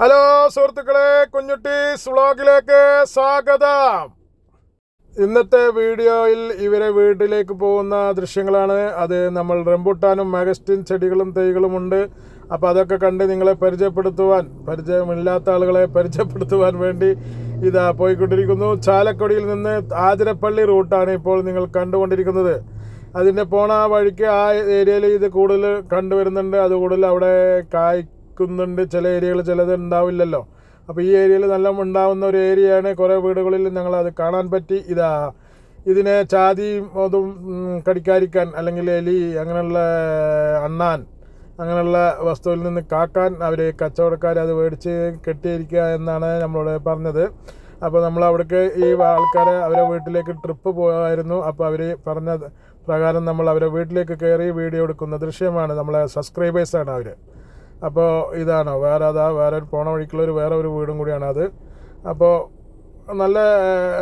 Hello സുഹൃത്തുക്കളെ കുഞ്ഞുട്ടീസ് വ്ളോഗിലേക്ക് സ്വാഗതം. ഇന്നത്തെ വീഡിയോയിൽ ഇവരെ വീട്ടിലേക്ക് പോകുന്ന ദൃശ്യങ്ങളാണ്. അത് നമ്മൾ റംബുട്ടാനും മാഗസ്റ്റിൻ ചെടികളും തൈകളും ഉണ്ട്. അപ്പോൾ അതൊക്കെ കണ്ട് നിങ്ങളെ പരിചയപ്പെടുത്തുവാൻ പരിചയമില്ലാത്ത ആളുകളെ പരിചയപ്പെടുത്തുവാൻ വേണ്ടി ഇതാ പോയിക്കൊണ്ടിരിക്കുന്നു. ചാലക്കുടിയിൽ നിന്ന് ആതിരപ്പള്ളി റൂട്ടാണ് ഇപ്പോൾ നിങ്ങൾ കണ്ടുകൊണ്ടിരിക്കുന്നത്. അതിന്റെ പോണ വഴിക്ക് ആ ഏരിയയിൽ ഇത് കൂടുതൽ കണ്ടുവരുന്നുണ്ട്. അത് കൂടുതൽ അവിടെ കായ്ക്കുന്നുണ്ട് ചില ഏരിയകൾ ചിലത് ഉണ്ടാവില്ലല്ലോ. അപ്പോൾ ഈ ഏരിയയിൽ നല്ല ഉണ്ടാവുന്ന ഒരു ഏരിയയാണ് കുറേ വീടുകളിൽ ഞങ്ങളത് കാണാൻ പറ്റി. ഇതാ ഇതിനെ ചാതി അതും കടിക്കാരിക്കാൻ അല്ലെങ്കിൽ എലി അങ്ങനെയുള്ള അണ്ണാൻ അങ്ങനെയുള്ള വസ്തുവിൽ നിന്ന് കാക്കാൻ അവർ കച്ചവടക്കാർ അത് മേടിച്ച് കെട്ടിയിരിക്കുക എന്നാണ് നമ്മളോട് പറഞ്ഞത്. അപ്പോൾ നമ്മൾ അവിടേക്ക് ഈ ആൾക്കാരെ അവരെ വീട്ടിലേക്ക് ട്രിപ്പ് പോകായിരുന്നു അപ്പോൾ അവർ പറഞ്ഞ പ്രകാരം നമ്മൾ അവരെ വീട്ടിലേക്ക് കയറി വീഡിയോ എടുക്കുന്ന ദൃശ്യമാണ്. നമ്മളെ സബ്സ്ക്രൈബേഴ്സാണ് അവർ അപ്പോൾ ഇതാണോ? വേറെ അതാ വേറെ ഒരു പോണ വഴിക്കുള്ളൊരു വേറെ ഒരു വീടും കൂടിയാണ് അത്. അപ്പോൾ നല്ല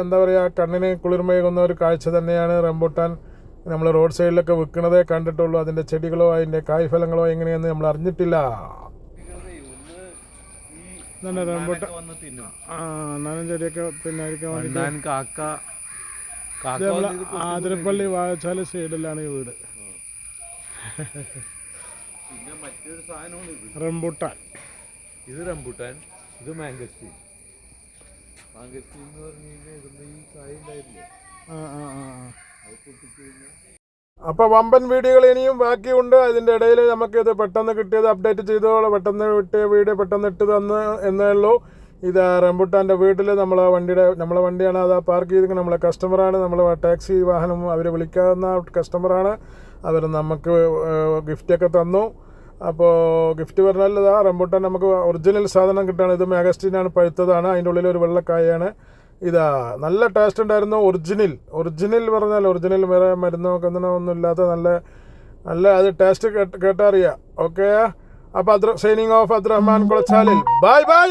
എന്താ പറയുക കണ്ണിന് കുളിർമയേകുന്ന ഒരു കാഴ്ച തന്നെയാണ് റംബൂട്ടാൻ. നമ്മൾ റോഡ് സൈഡിലൊക്കെ വിൽക്കുന്നതേ കണ്ടിട്ടുള്ളൂ. അതിന്റെ ചെടികളോ അതിന്റെ കായ്ഫലങ്ങളോ എങ്ങനെയെന്ന് നമ്മൾ അറിഞ്ഞിട്ടില്ല. റംബൂട്ടാൻ. വന്ന് തിന്നും ആ അണ്ണാനും ചെടിയൊക്കെ കാക്ക. ആതിരപ്പള്ളി വാഴച്ചാല സൈഡിലാണ് ഈ വീട്. പിന്നെ മറ്റൊരു സാധനമാണ് ഇത്. റംബൂട്ടാൻ. ഇത് റംബുട്ടാൻ ഇത് മാംഗസ്റ്റീൻ മാംഗസ്റ്റീൻ എന്ന് പറഞ്ഞു കഴിഞ്ഞാൽ ഇതിന്റെ ഈ കായ ഉണ്ടായില്ലേ ആ ആ ആ ആ. അത് പൊട്ടിച്ചു കഴിഞ്ഞാൽ അപ്പോൾ വമ്പൻ വീഡിയോകൾ ഇനിയും ബാക്കിയുണ്ട്. അതിന്റെ ഇടയിൽ നമുക്കിത് പെട്ടെന്ന് കിട്ടിയത് അപ്ഡേറ്റ് ചെയ്തോളൂ. പെട്ടെന്ന് കിട്ടിയ വീഡിയോ പെട്ടെന്ന് ഇട്ട് തന്ന് എന്നേ ഉള്ളൂ. ഇത് റംബുട്ടാന്റെ വീട്ടിൽ നമ്മളെ വണ്ടിയുടെ നമ്മളെ വണ്ടിയാണ്. അത് പാർക്ക് ചെയ്ത് നമ്മളെ കസ്റ്റമറാണ് നമ്മളെ ടാക്സി വാഹനം അവരെ വിളിക്കാവുന്ന കസ്റ്റമറാണ് അവർ നമുക്ക് ഗിഫ്റ്റൊക്കെ തന്നു. അപ്പോൾ ഗിഫ്റ്റ് പറഞ്ഞാൽ ഇതാ റംബൂട്ടാൻ നമുക്ക് ഒറിജിനൽ സാധനം കിട്ടുകയാണ് ഇത് മാഗസ്റ്റീനാണ് പഴുത്തതാണ് അതിന്റെ ഉള്ളിൽ ഒരു വെള്ളക്കായാണ് ഇതാ നല്ല ടേസ്റ്റ് ഉണ്ടായിരുന്നു ഒറിജിനൽ. ഒറിജിനൽ പറഞ്ഞാൽ ഒറിജിനൽ വേറെ മരുന്നോ കന്നനോ ഒന്നും ഇല്ലാത്ത നല്ല നല്ല അത് ടേസ്റ്റ് കേട്ടറിയാം. ഓക്കെ അപ്പോൾ അത്ര signing off Abdurahman കുളച്ചാലിൽ. Bye bye